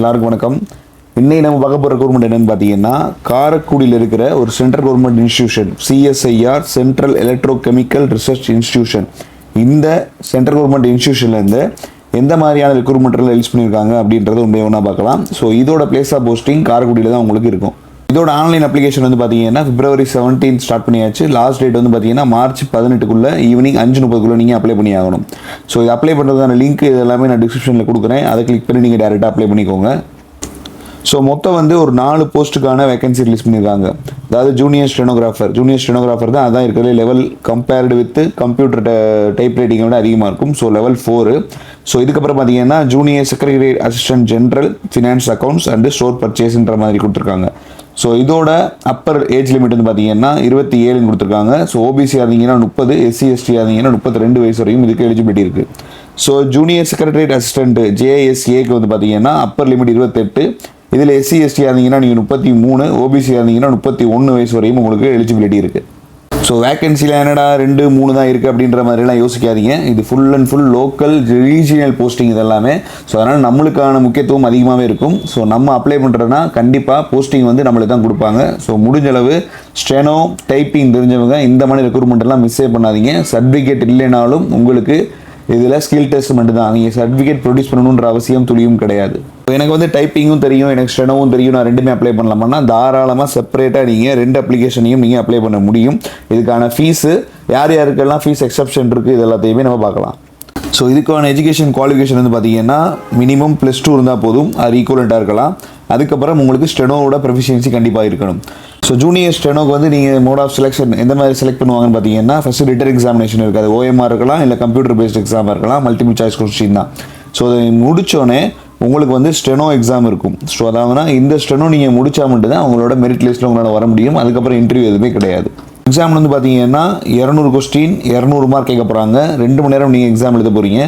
எல்லாருக்கும் வணக்கம். இன்னைக்கு நம்ம பார்க்க போகிற கவர்மெண்ட் என்னன்னு பார்த்தீங்கன்னா காரக்குடியில் இருக்கிற ஒரு central government institution CSIR central electro chemical research institution இந்த சென்ட்ரல் கவர்மெண்ட் இன்ஸ்டியூஷன்லேருந்து எந்த மாதிரியான ரெக்ரூட்மெண்ட்டில் ரிலீஸ் பண்ணியிருக்காங்க அப்படின்றத உண்மையாக ஒன்றா பார்க்கலாம். ஸோ இதோட பிளேஸ் ஆஃப் போஸ்டிங் காரக்குடியில் தான் உங்களுக்கு இருக்கும். இதோட ஆன்லைன் அப்ளிகேஷன் வந்து பார்த்தீங்கன்னா பிப்ரவரி செவன்டீன் ஸ்டார்ட் பண்ணியாச்சு. லாஸ்ட் டேட் வந்து பார்த்தீங்கன்னா மார்ச் பதினெட்டுக்குள்ளே ஈவினிங் அஞ்சு முப்பதுக்குள்ளே நீங்கள் அப்ளை பண்ணி ஆகணும். ஸோ இது அப்ளை பண்ணுறதுக்கான லிங்க் இது எல்லாமே நான் டிஸ்கிரிப்ஷனில் கொடுக்குறேன். அதை கிளிக் பண்ணி நீங்கள் டேரெக்டாக அப்ளை பண்ணிக்கோங்க. ஸோ மொத்தம் வந்து ஒரு நாலு போஸ்ட்டுக்கான வேகன்சி ரிலீஸ் பண்ணியிருக்காங்க அதாவது ஜூனியர் ஸ்டெனோகிராஃபர் ஜூனியர் ஸ்டெனோகிராஃபர் தான் அதான் இருக்கிற level compared with computer type ரைட்டிங்கை விட அதிகமாக இருக்கும். ஸோ லெவல் ஃபோரு ஸோ இதுக்கப்புறம் பார்த்தீங்கன்னா junior secretary assistant general finance accounts and store பர்ச்சேஸ்ன்ற மாதிரி கொடுத்துருக்காங்க. ஸோ இதோட அப்பர் ஏஜ் லிமிட் வந்து பார்த்தீங்கன்னா இருபத்தி ஏழுன்னு கொடுத்துருக்காங்க. ஸோ ஓபிசி இருந்தீங்கன்னா முப்பது எஸ்சி எஸ்டி இருந்தீங்கன்னா முப்பத்தி ரெண்டு வயசு வரைக்கும் இதுக்கு எலிஜிபிலிட்டி இருக்குது ஸோ ஜூனியர் செக்ரட்டரியேட் அசிஸ்டன்ட் ஜேஎஸ்ஏக்கு வந்து பார்த்தீங்கன்னா அப்பர் லிமிட் இருபத்தெட்டு இதில் எஸ்சி எஸ்டி இருந்தீங்கன்னா நீங்கள் முப்பத்தி மூணு ஓபிசி இருந்தீங்கன்னா முப்பத்தி ஒன்று வயசு வரையும் உங்களுக்கு எலிஜிபிலிட்டி இருக்குது ஸோ வேகன்சியில் என்னடா ரெண்டு மூணு தான் இருக்குது அப்படின்ற மாதிரிலாம் யோசிக்காதீங்க. இது full and full local regional posting இதெல்லாமே. ஸோ அதனால் நம்மளுக்கான முக்கியத்துவம் அதிகமாகவே இருக்கும். ஸோ நம்ம அப்ளை பண்ணுறோன்னா கண்டிப்பாக போஸ்டிங் வந்து நம்மளுக்கு தான் கொடுப்பாங்க. ஸோ முடிஞ்சளவு ஸ்டெனோ டைப்பிங் தெரிஞ்சவங்க இந்த மாதிரி ரெக்ரூட்மெண்ட்லாம் மிஸ்ஸே பண்ணாதீங்க. சர்டிஃபிகேட் இல்லைனாலும் உங்களுக்கு இதில் ஸ்கில் டெஸ்ட் மட்டும்தான். நீங்கள் சர்டிஃபிகேட் ப்ரொடியூஸ் பண்ணணுன்ற அவசியம் துளியும் கிடையாது. எனக்கு வந்து டைப்பிங்கும் தெரியும் எனக்கு ஸ்டெனோவும் தெரியும். நான் ரெண்டுமே அப்ளை பண்ணலாமான்னா தாராளமாக செப்பரேட்டாக நீங்கள் ரெண்டு அப்ளிகேஷனையும் நீங்கள் அப்ளை பண்ண முடியும். இதுக்கான ஃபீஸு யார் யாருக்கெல்லாம் ஃபீஸ் எக்ஸப்ஷன் இருக்குது இது எல்லாத்தையுமே நம்ம பார்க்கலாம். ஸோ இதுக்கான எஜுகேஷன் குவாலிஃபிகேஷன் வந்து பார்த்தீங்கன்னா மினிமம் ப்ளஸ் டூ இருந்தால் போதும். அது ஈக்குவலண்ட்டாக இருக்கலாம். அதுக்கப்புறம் உங்களுக்கு ஸ்டெனோவோட ப்ரொஃபிஷியன்சி கண்டிப்பாக இருக்கணும். ஸோ ஜூனியர் ஸ்டெனோக்கு வந்து நீங்கள் மோட் ஆஃப் செலெக்ஷன் எந்த மாதிரி செலக்ட் பண்ணுவாங்கன்னு பார்த்தீங்கன்னா ஃபஸ்ட்டு ரிட்டர் எக்ஸாமினேஷன் இருக்காது. ஓஎம்ஆர் இருக்கலாம் இல்லை கம்ப்யூட்டர் பேஸ்ட் எக்ஸாம் இருக்கலாம் மல்டிபிள் சாய்ஸ் கொஸ்டின் தான். ஸோ அதை முடித்தோடனே உங்களுக்கு வந்து ஸ்டெனோ எக்ஸாம் இருக்கும். ஸோ அதாவதுனா இந்த ஸ்டெனோ நீங்கள் முடிச்சா மட்டும்தான் உங்களோட மெரிட் லிஸ்ட்டில் உங்களால் வர முடியும். அதுக்கப்புறம் இன்டர்வியூ எதுவுமே கிடையாது. எக்ஸாம் வந்து பார்த்தீங்கன்னா இரநூறு கொஸ்டின் இரநூறு மார்க் கேட்க போகிறாங்க ரெண்டு மணி நேரம் நீங்கள் எக்ஸாம் எழுத போகிறீங்க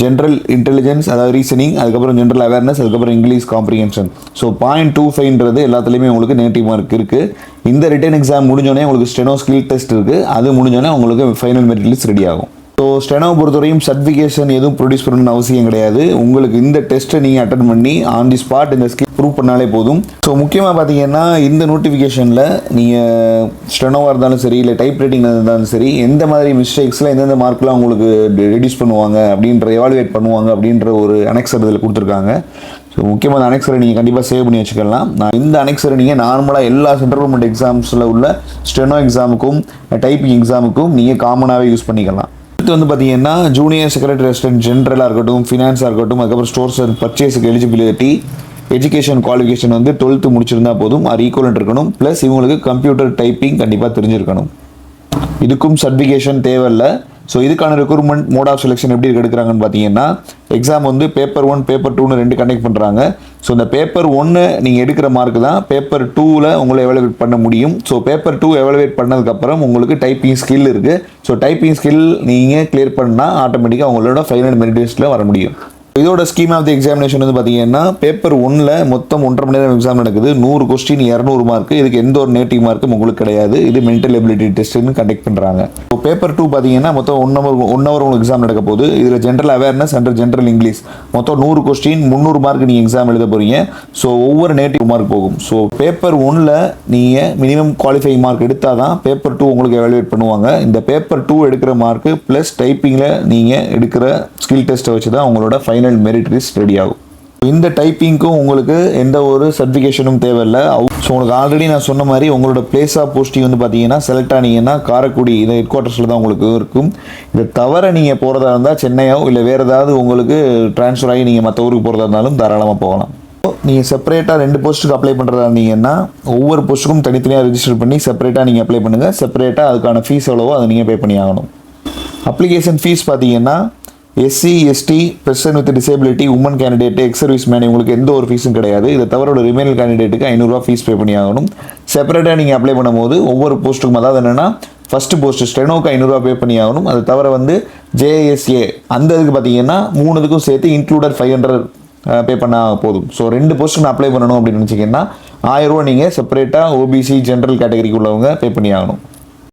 ஜென்ரல் இன்டெலிஜென்ஸ் அதாவது ரீசனிங் அதுக்கப்புறம் ஜென்ரல் அவேர்னஸ் அதுக்கப்புறம் English comprehension so point two ஃபைவ்ன்றது எல்லாத்துலேயுமே உங்களுக்கு நெகட்டிவ் மார்க் இருக்குது இந்த ரிட்டன் எக்ஸாம் முடிஞ்சோடனே உங்களுக்கு ஸ்டெனோ ஸ்கில் டெஸ்ட் இருக்குது அது முடிஞ்சோடனே உங்களுக்கு ஃபைனல் மெரிட் லிஸ்ட் ரெடி ஆகும். ஸோ ஸ்டெனோவை பொறுத்தவரையும் சர்டிஃபிகேஷன் எதுவும் ப்ரொடியூஸ் பண்ணணும்னு அவசியம் கிடையாது. உங்களுக்கு இந்த டெஸ்ட்டை நீங்கள் அட்டன் பண்ணி ஆன் தி ஸ்பாட் இந்த ஸ்கில் ப்ரூவ் பண்ணாலே போதும். ஸோ முக்கியமாக பார்த்தீங்கன்னா இந்த நோட்டிஃபிகேஷனில் நீங்கள் ஸ்டெனோவாக இருந்தாலும் சரி இல்லை டைப் ரைட்டிங்காக இருந்தாலும் சரி எந்த மாதிரி மிஸ்டேக்ஸில் எந்தெந்த மார்க்லாம் உங்களுக்கு ரெடியூஸ் பண்ணுவாங்க அப்படின்ற எவாலுவேட் பண்ணுவாங்க அப்படின்ற ஒரு அனெக்சர் இதில் கொடுத்துருக்காங்க. ஸோ முக்கியமாக அந்த அனெக்சரை நீங்கள் கண்டிப்பாக சேவ் பண்ணி வச்சுக்கலாம். நான் இந்த அனெக்சரை நீங்கள் நார்மலாக எல்லா சென்ட்ரல் கவர்மெண்ட் எக்ஸாம்ஸில் உள்ள ஸ்டெனோ எக்ஸாமுக்கும் டைப்பிங் எக்ஸாமுக்கும் நீங்கள் காமனாகவே யூஸ் பண்ணிக்கலாம். அடுத்து வந்து பார்த்தீங்கன்னா ஜூனியர் செக்ரட்டரி ரெசிடென்ட் ஜென்ரலாக இருக்கட்டும் ஃபினான்ஸாக இருக்கட்டும் அதுக்கப்புறம் ஸ்டோர்ஸ் அண்ட் பர்ச்சேஸுக்கு எலிஜிபிலிட்டி எஜுகேஷன் குவாலிஃபிகேஷன் வந்து டுவெல்த்து முடிச்சிருந்தா போதும் அது ஈக்குவலண்ட் இருக்கணும். ப்ளஸ் இவங்களுக்கு கம்ப்யூட்டர் டைப்பிங் கண்டிப்பாக தெரிஞ்சிருக்கணும். இதுக்கும் சர்டிஃபிகேஷன் தேவையில்லை. ஸோ இதுக்கான ரெக்ரூட்மெண்ட் மோட் ஆஃப் செலெக்ஷன் எப்படி எடுக்கிறாங்கன்னு பார்த்தீங்கன்னா எக்ஸாம் வந்து பேப்பர் ஒன் பேப்பர் டூன்னு ரெண்டு கண்டக்ட் பண்ணுறாங்க ஸோ இந்த பேப்பர் ஒன்று நீங்கள் எடுக்கிற மார்க் தான். பேப்பர் டூவில் உங்களை எவலுவேட் பண்ண முடியும். ஸோ பேப்பர் டூ எவலுவேட் பண்ணதுக்கப்புறம் உங்களுக்கு டைப்பிங் ஸ்கில் இருக்குது ஸோ டைப்பிங் ஸ்கில் நீங்கள் கிளியர் பண்ணால் ஆட்டோமேட்டிக்காக உங்களோட ஃபைனல் மெரிட் லிஸ்ட்டில் வர முடியும். இதோட ஸ்கீம் ஆஃப் தி எக்ஸாமினேஷன் வந்து பார்த்தீங்கன்னா பேப்பர் ஒன்னில் மொத்தம் ஒன்றரை மணி நேரம் எக்ஸாம் நடக்குது. நூறு கொஸ்டின் இரநூறு மார்க் இதுக்கு எந்த ஒரு நேட்டிவ் மார்க்கும் உங்களுக்கு கிடையாது. இது மென்டல் எபிலிட்டி டெஸ்ட்னு கண்டக்ட் பண்ணுறாங்க இப்போ பேப்பர் டூ பார்த்தீங்கன்னா மொத்தம் ஒன் ஹவர் ஒன் ஹவர் உங்களுக்கு எக்ஸாம் நடக்க போகுது. இதில் general awareness and general English மொத்தம் நூறு கொஸ்டின் முந்நூறு மார்க் நீங்கள் எக்ஸாம் எழுத போகிறீங்க ஸோ ஒவ்வொரு நேட்டிவ் மார்க் போகும். ஸோ பேப்பர் ஒன்னில் நீங்கள் மினிமம் குவாலிஃபை மார்க் எடுத்தால் தான் பேப்பர் டூ உங்களுக்கு எவாலுவேட் பண்ணுவாங்க. இந்த பேப்பர் டூ எடுக்கிற மார்க்கு ப்ளஸ் டைப்பிங்கில் நீங்கள் எடுக்கிற ஸ்கில் டெஸ்ட்டை வச்சு தான் உங்களோட ஃபைனல் மெரிட் லிஸ்ட் ரெடி ஆகும். இந்த டைப்பிங்க்கும் உங்களுக்கு எந்த ஒரு சர்டிஃபிகேஷனும் தேவையில்லை. ஸோ உங்களுக்கு ஆல்ரெடி நான் சொன்ன மாதிரி உங்களோட பிளேஸ் ஆஃப் போஸ்டிங் வந்து பார்த்தீங்கன்னா செலக்ட் ஆனீங்கன்னா காரைக்குடி இந்த ஹெட் குவார்ட்டர்ஸில் தான் உங்களுக்கு இருக்கும். இதை தவிர நீங்கள் போகிறதா இருந்தால் சென்னையோ இல்லை வேறு ஏதாவது உங்களுக்கு ட்ரான்ஸ்ஃபர் ஆகி நீங்கள் மற்ற ஊருக்கு போகிறதா இருந்தாலும் தாராளமாக போகலாம். நீங்கள் செப்பரேட்டாக ரெண்டு போஸ்ட்டுக்கு அப்ளை பண்ணுறதா இருந்தீங்கன்னா ஒவ்வொரு போஸ்ட்டுக்கும் தனித்தனியாக ரிஜிஸ்டர் பண்ணி செப்பரேட்டாக நீங்கள் அப்ளை பண்ணுங்கள் செப்பரேட்டாக அதுக்கான ஃபீஸ் எவ்வளவோ அதை நீங்கள் பே பண்ணி ஆகணும். அப்ளிகேஷன் ஃபீஸ் பார்த்தீங்கன்னா SC ST person with disability woman candidate ex service man இவங்களுக்கு எந்த ஒரு ஃபீஸும் கிடையாது. இதை தவிர ஒரு ரிமைனல் கேண்டிடேட்டுக்கு ஐநூறுரூவா ஃபீஸ் பே பண்ணி ஆகணும். செப்பரேட்டாக நீங்கள் அப்ளை பண்ணும்போது ஒவ்வொரு போஸ்ட்டுக்கும் அதாவது என்னென்னா ஃபஸ்ட்டு போஸ்ட்டு ஸ்டெனோக்கு ஐநூறுரூவா பே பண்ணி ஆகணும். அது தவிர வந்து ஜேஎஸ்ஏ அந்த இதுக்கு பார்த்தீங்கன்னா மூணுதுக்கும் சேர்த்து இன்க்ளூடட் ஃபைவ் ஹண்ட்ரட் பே பண்ணால் போதும். ஸோ ரெண்டு போஸ்ட்டுக்கு நான் அப்ளை பண்ணணும் அப்படின்னு நினச்சிங்கன்னா ஆயிரரூவா நீங்கள் செப்பரேட்டாக ஓபிசி ஜென்ரல் கேட்டகரிக்கு உள்ளவங்க பே பண்ணி ஆகணும்.